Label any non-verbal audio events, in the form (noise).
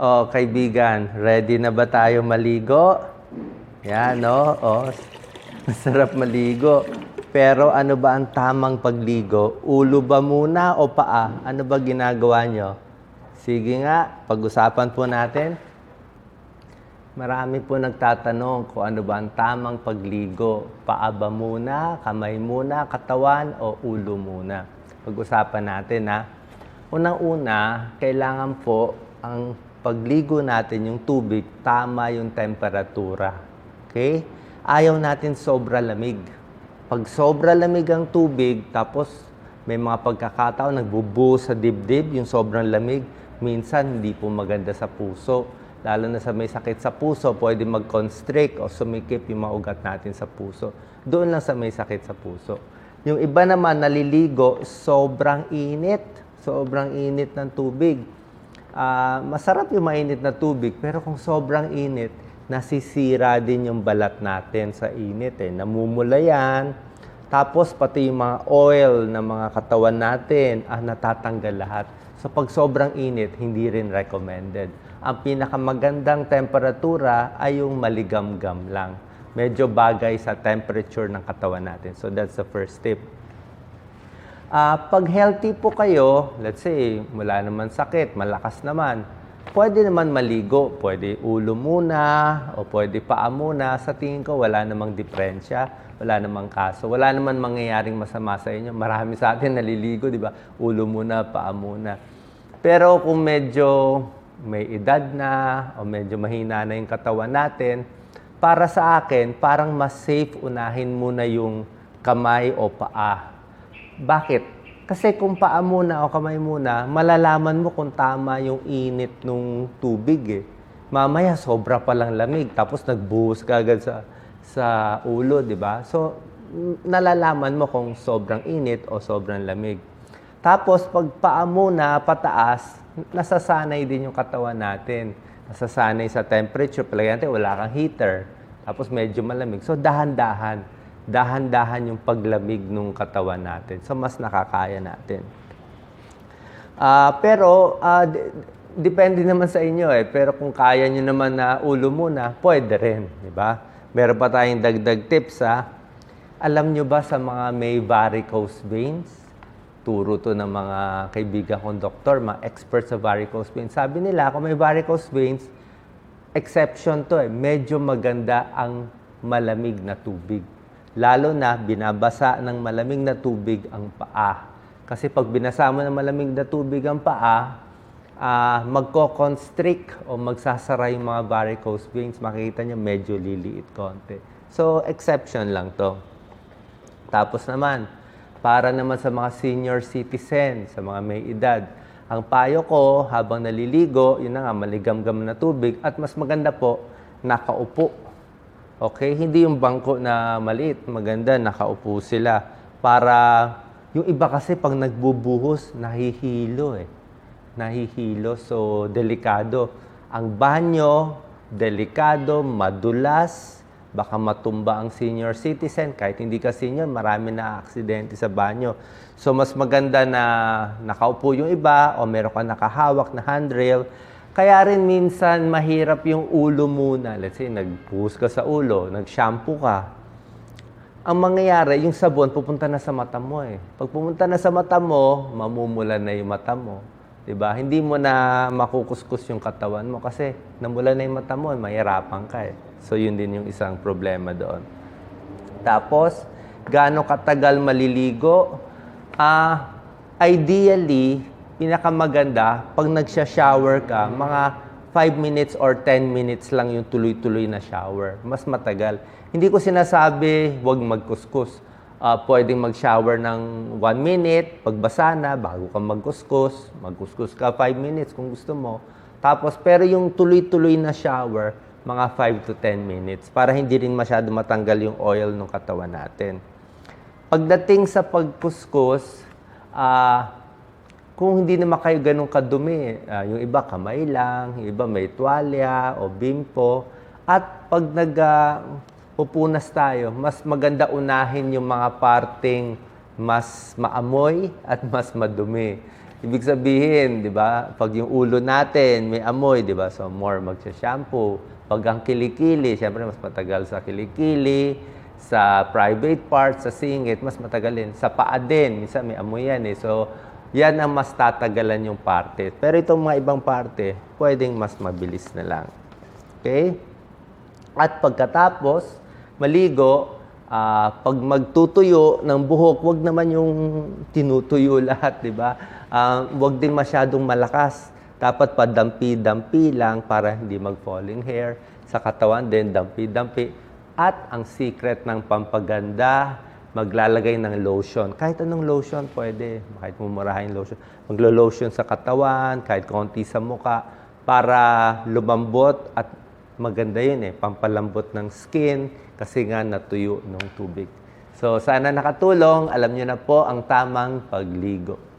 Oh, kaibigan, ready na ba tayo maligo? Yan, no? Oh, masarap maligo. Pero ano ba ang tamang pagligo? Ulo ba muna o paa? Ano ba ginagawa nyo? Sige nga, pag-usapan po natin. Marami po nagtatanong kung ano ba ang tamang pagligo. Paa ba muna, kamay muna, katawan o ulo muna? Pag-usapan natin ha. Unang-una, kailangan po ang pagligo natin yung tubig, tama yung temperatura. Okay? Ayaw natin sobra lamig. Pag sobra lamig ang tubig, tapos may mga pagkakataon nagbubuhos sa dibdib, yung sobrang lamig, minsan hindi po maganda sa puso. Lalo na sa may sakit sa puso, pwede mag-constrict o sumikip yung mga ugat natin sa puso. Doon lang sa may sakit sa puso. Yung iba naman naliligo, sobrang init. Sobrang init ng tubig. Ah, masarap yung mainit na tubig, pero kung sobrang init, nasisira din yung balat natin sa init. Eh. Namumula yan. Tapos pati yung mga oil ng mga katawan natin, ah, natatanggal lahat. So pag sobrang init, hindi rin recommended. Ang pinakamagandang temperatura ay yung maligamgam lang. Medyo bagay sa temperature ng katawan natin. So that's the first tip. Ah, pag healthy po kayo, let's say, wala naman sakit, malakas naman, pwede naman maligo. Pwede ulo muna o pwede paa muna. Sa tingin ko, wala namang diferensya. Wala namang kaso. Wala naman mangyayaring masama sa inyo. Marami sa atin naliligo, di ba? Ulo muna, paa muna. Pero kung medyo may edad na o medyo mahina na yung katawan natin, para sa akin, parang mas safe unahin muna yung kamay o paa. Bakit? Kasi kung paa muna o kamay muna, malalaman mo kung tama yung init ng tubig eh. Mamaya sobra palang lamig, tapos nagbuhos ka agad sa, sa ulo, di ba? So, nalalaman mo kung sobrang init o sobrang lamig. Tapos, pag paa muna pataas, nasasanay din yung katawan natin. Nasasanay sa temperature. Natin, wala kang heater. Tapos medyo malamig. So, dahan-dahan. Dahan-dahan yung paglamig ng katawan natin. So, mas nakakaya natin. Ah, pero, d- depende naman sa inyo eh. Pero kung kaya nyo naman na ulo muna, pwede rin. Di ba? Meron pa tayong dagdag tips ha. Alam nyo ba sa mga may varicose veins? Turo to ng mga kaibigan kong doktor, mga experts sa varicose veins. Sabi nila, kung may varicose veins, exception to eh. Medyo maganda ang malamig na tubig. Lalo na binabasa ng malamig na tubig ang paa. Kasi pag binasa mo ng malamig na tubig ang paa, ah magko-constrict o magsasara yung mga varicose veins. Makikita nyo medyo liliit konti. So, exception lang to. Tapos naman, para naman sa mga senior citizen, sa mga may edad, ang payo ko habang naliligo, yun na nga, maligamgam na tubig at mas maganda po, nakaupo. Okay? Hindi yung bangko na maliit, maganda, nakaupo sila. Para, yung iba kasi pag nagbubuhos, nahihilo eh. Nahihilo, so delikado. Ang banyo, delikado, madulas, baka matumba ang senior citizen. Kahit hindi ka senior, marami na aksidente sa banyo. So, mas maganda na nakaupo yung iba o meron ka nakahawak na handrail. Kaya rin minsan mahirap yung ulo muna. Let's say, nagpuhos ka sa ulo, nag-shampoo ka. Ang mangyayari, yung sabon pupunta na sa mata mo eh. Pag pumunta na sa mata mo, mamumula na yung mata mo. 'Di ba? Hindi mo na makukuskus yung katawan mo kasi namula na yung mata mo, mahirapan ka eh. So yun din yung isang problema doon. Tapos, gaano katagal maliligo? Ah, ideally, pinakamaganda pag nagsha-shower ka, mga 5 minutes or 10 minutes lang yung tuloy-tuloy na shower. Mas matagal. Hindi ko sinasabi, huwag magkuskus. Ah, pwedeng mag-shower ng 1 minute, pagbasa na, bago ka magkuskus. Magkuskus ka 5 minutes kung gusto mo. Tapos, pero yung tuloy-tuloy na shower, mga 5 to 10 minutes para hindi rin masyado matanggal yung oil ng katawan natin. Pagdating sa pagkuskus, ah, kung hindi naman kayo ganun kadumi, ah, yung iba kamay lang, yung iba may tuwalya o bimpo, at pag nag pupunas tayo, mas maganda unahin yung mga parting mas maamoy at mas madumi. Ibig sabihin, di ba, pag yung ulo natin may amoy, di ba, so more magsha-shampoo. Pag ang kilikili, syempre mas matagal sa kilikili, sa private part, sa singit, mas matagal din. Sa paa din, minsan may amoy yan eh. So, yan ang mas tatagalan yung parte. Pero itong mga ibang parte, pwedeng mas mabilis na lang. Okay? At pagkatapos, maligo, ah, pag magtutuyo ng buhok, wag naman yung tinutuyo (laughs) lahat, di ba? Ah, wag din masyadong malakas. Dapat padampi-dampi lang para hindi mag-falling hair. Sa katawan din, dampi-dampi. At ang secret ng pampaganda, maglalagay ng lotion. Kahit anong lotion, pwede. Kahit mumurahin lotion. Maglo-lotion sa katawan, kahit konti sa muka, para lumambot at maganda yun eh, pampalambot ng skin kasi nga natuyo ng tubig. So sana nakatulong, alam niyo na po ang tamang pagligo.